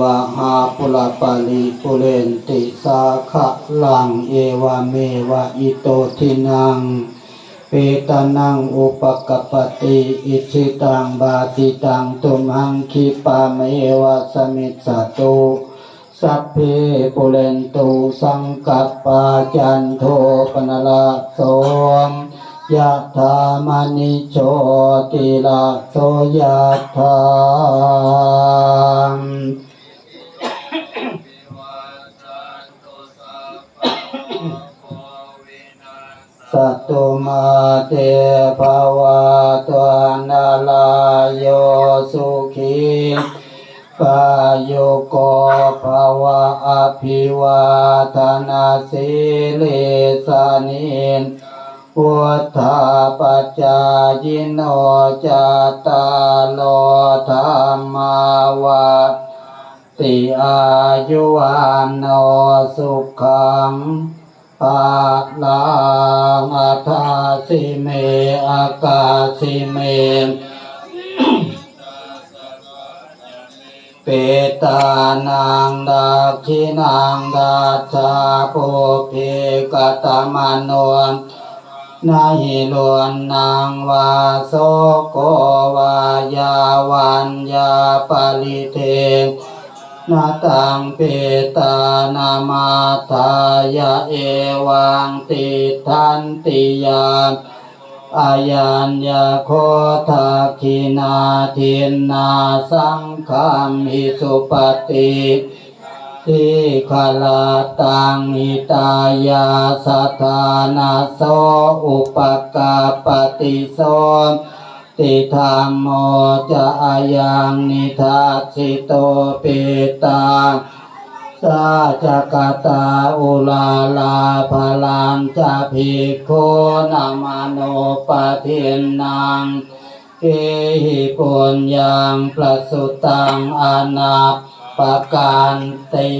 วะหาปุระปาลิปุเรนติสาขะลังเอวะเมวะอิโตทินังเปตานังอุปกปปติอิชิตังบาติตังตุมหังคิปาเมวะสมิสสตุสัพเพปุเรนตุสังกัปปาจันโทปนละโสมยะธามณิโชติละโสยะธาม สัตตุมาเตภวะตวันนาลายโยสุขีกายโยโกภาวะอภิวาทนาสิลิสานินพุทธาปัจจายโนจตาโลธรรมาวัฏติอายุวันโนสุขัง ปาลังอัฏฐาสิเมอากาสิเมเปตานังดักขินังดัชาปุเพกตมานวนนาหิลวนนางวาโสโกวายาวันยาปริเท นาตังเปตานามาทายาเอวังติทันติยานอายัญญาโคทักขินาทินนาสังฆามิสุปฏิทิขลาตังหิตายาสัทธานาโสอุปกาปฏิโส ติธรรมโมจะอายังนิทัสสิโตเปตาสาจักตาอุลาลาภลังจะภิกขุนามาโนปะเทนนังเกหิปุญญังประสุตังอนาปการติ